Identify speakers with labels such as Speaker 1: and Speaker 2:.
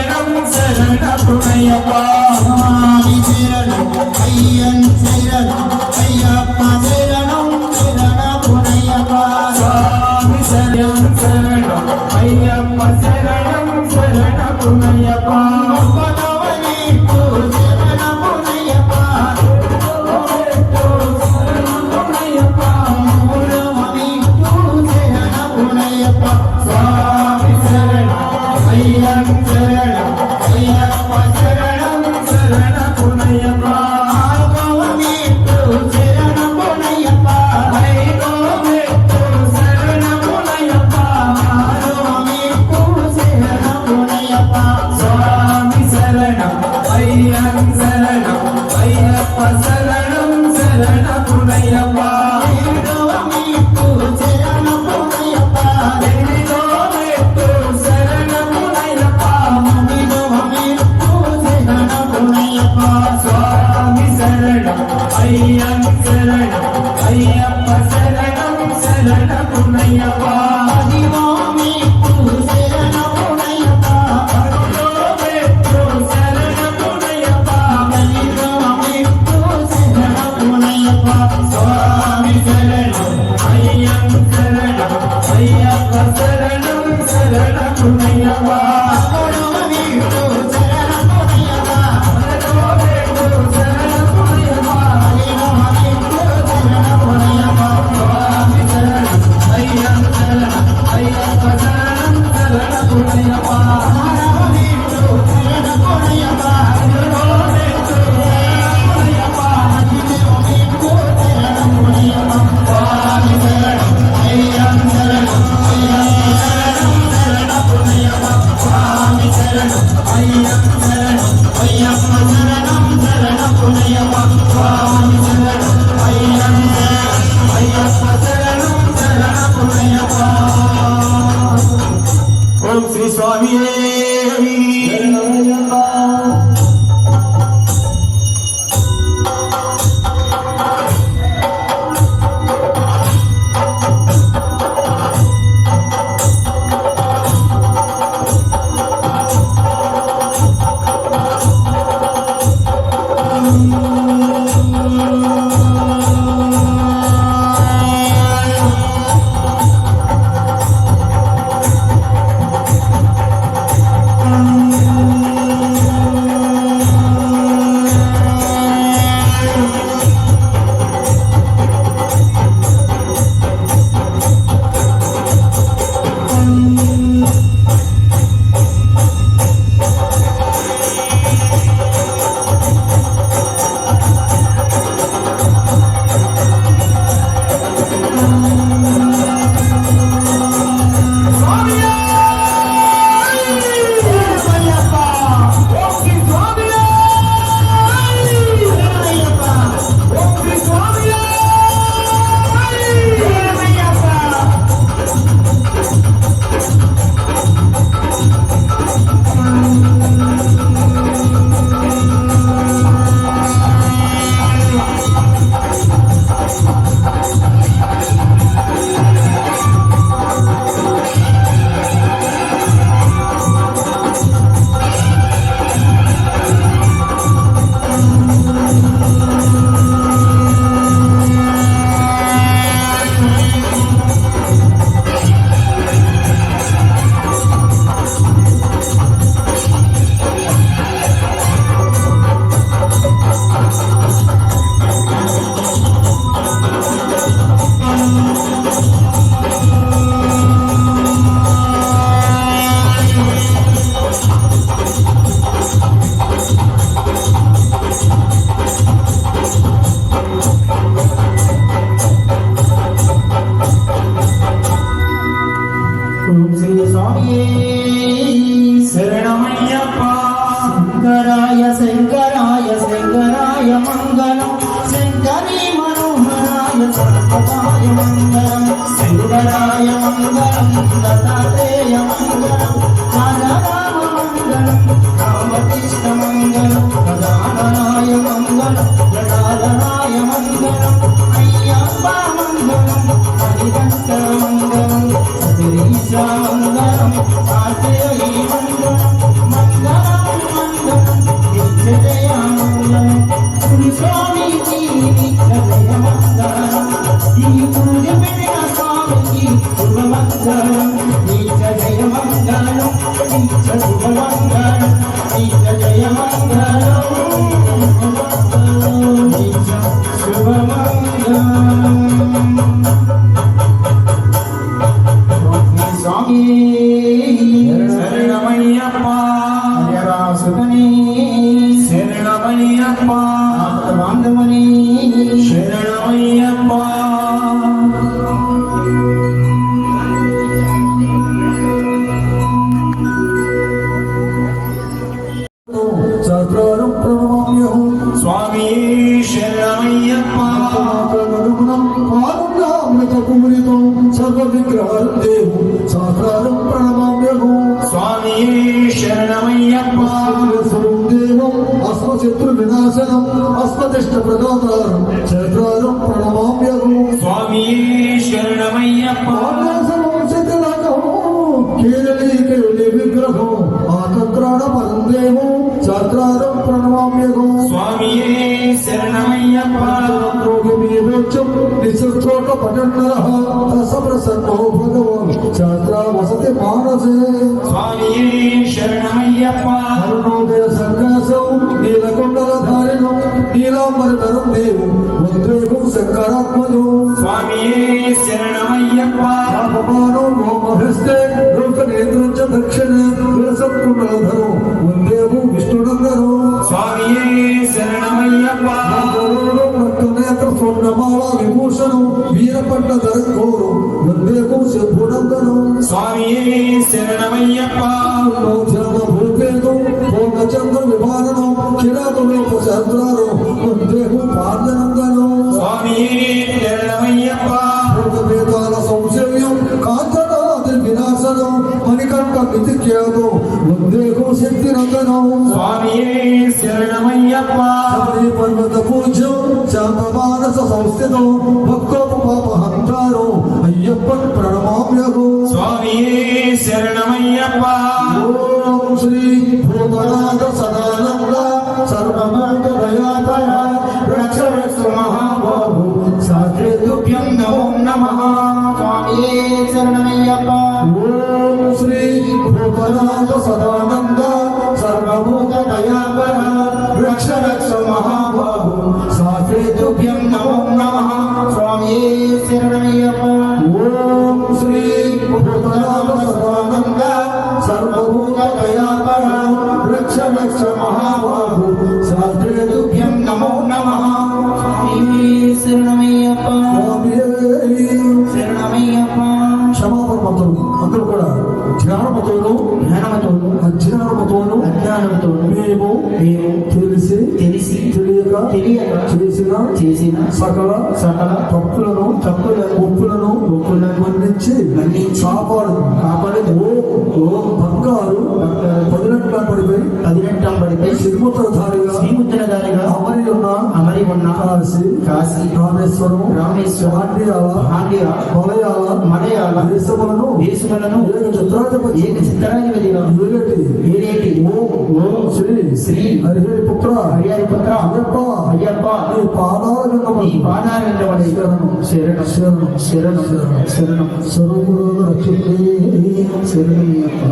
Speaker 1: சரணம் சரணப்புனையப்பா சரணம் ஐயன் சரணம் ஐயப்பா சரணம் சரணப்புனையப்பா சுவாமி சரணம் சரணம் ஐயப்பா మంగళం శంకరీ మనోహరాయ సర్వదాయ మంగళం శంకరాయ మంగళం దత్తాత్రేయ మంగళం రాజరామ మంగళం రామకృష్ణ స్వామి
Speaker 2: శరణమయ్యప్ప
Speaker 3: స్వరం దేవం అస్మశత్రు వినాశనం అస్మదిష్ట ప్రదాతారం సహస్రారం ప్రణమామ్యహం
Speaker 2: స్వామి శరణమయ్యప్ప
Speaker 3: కేరళీ కేరళీ విగ్రహం ఆతంత్రాణ పరం దేవం సహస్రారం ప్రణమామ్యహం
Speaker 2: స్వామి శరణమయ్యప్ప
Speaker 3: నిశ్చోట పఠన్నర రసప్రసన్నో భగవాన్ ఛాత్రా వసతి మానసే
Speaker 2: స్వామి శరణమయ్యప్ప.
Speaker 3: అరుణోదయ సంకాసం నీలకొండల ధారిణం నీలాంబరధరం దేవు ఉద్రేకం శంకరాత్మజం
Speaker 2: స్వామి శరణమయ్యప్ప.
Speaker 3: శాపమానో మోమహస్తే లోకనేంద్రం చ దక్షిణ విరసత్కుండలధరం వందేవు విష్ణునందరం.
Speaker 2: స్వామి శరణమయ్యప్ప.
Speaker 3: నేత్ర స్వర్ణమాల విభూషణం వీరపట్ల ధరకోరు వందేకం శంభునందనం
Speaker 2: స్వామి శరణమయ్యప్ప.
Speaker 3: ధ్యాన భూపేతం పూర్ణచంద్ర విమానం కిరాతలోక శాస్త్రారం వందేకం పార్జనందనం
Speaker 2: స్వామి శరణమయ్యప్ప.
Speaker 3: భూతవేదాల సంశయం కాంచనాది వినాశనం మణికంఠ నిత్యాగం వందేకం శక్తినందనం
Speaker 2: స్వామి శరణమయ్యప్ప.
Speaker 3: హరి పర్వత పూజ్యం శాంత మానస సంస్థితం భక్తోపహంతారో అయ్యప్పన్ ప్రణమామ్యహో
Speaker 2: స్వామి శరణమయ్యప్ప.
Speaker 3: ఓం శ్రీ భూతనాథ సదానంద సర్వమంగ దయాతయ రక్ష రక్ష మహాబాహు సాక్షి
Speaker 2: తుభ్యం నమో నమః.
Speaker 1: స్వామి శరణమయ్యప్ప.
Speaker 3: ఓం శ్రీ భూతనాథ సదానంద సర్వభూత దయాపర రక్ష మహాబాహు సాక్షి
Speaker 2: తుభ్యం నమో నమః.
Speaker 1: స్వామి శరణమయ్యప్ప శరణమయ్యప్ప
Speaker 3: క్షమాపణ మతులు అందరూ కూడా జ్ఞానమతులను
Speaker 1: జ్ఞానమతోను
Speaker 3: అజ్ఞానమతులను
Speaker 1: అజ్ఞానంతోను
Speaker 3: మేము
Speaker 1: మేము
Speaker 3: తెలిసి
Speaker 1: తెలిసి
Speaker 3: తెలియక
Speaker 1: తెలియక
Speaker 3: చేసిన
Speaker 1: చేసిన
Speaker 3: సకల
Speaker 1: సకల
Speaker 3: తప్పులను
Speaker 1: తప్పులను
Speaker 3: ఒప్పులను
Speaker 1: ఒప్పులను
Speaker 3: మన్నించి
Speaker 1: మన్నించి
Speaker 3: కాపాడు.
Speaker 1: కాపాడు.
Speaker 3: ఓ ఓ బంగారు పదినెట్ల పడిపోయి
Speaker 1: పదినెట్టం పడిపై
Speaker 3: సిరిముద్రధారిగా
Speaker 1: శ్రీముద్రధారిగా
Speaker 3: అమరి ఉన్న
Speaker 1: అమరి ఉన్న
Speaker 3: కాశీ
Speaker 1: కాశీ
Speaker 3: రామేశ్వరం
Speaker 1: రామేశ్వరం
Speaker 3: పాండ్యాల
Speaker 1: పాండ్య
Speaker 3: మలయాళ
Speaker 1: మలయాళ
Speaker 3: దేశములను
Speaker 1: దేశములను
Speaker 3: ఏక చిత్రాధిపతి
Speaker 1: ఏక చిత్తరాధిపతిగా
Speaker 3: ఏలేటి
Speaker 1: ఏలేటి
Speaker 3: ఓం ఓం శ్రీ
Speaker 1: శ్రీ
Speaker 3: హరిహరి పుత్ర
Speaker 1: హరిహరి పుత్ర
Speaker 3: అయ్యప్ప
Speaker 1: అయ్యప్ప.
Speaker 3: నీ పాదాల
Speaker 1: ఈ పాదారంగమని శరణం శరణం శరణం శరణం
Speaker 3: స్వరూపుడు రక్షితే
Speaker 1: శరణం అయ్యప్ప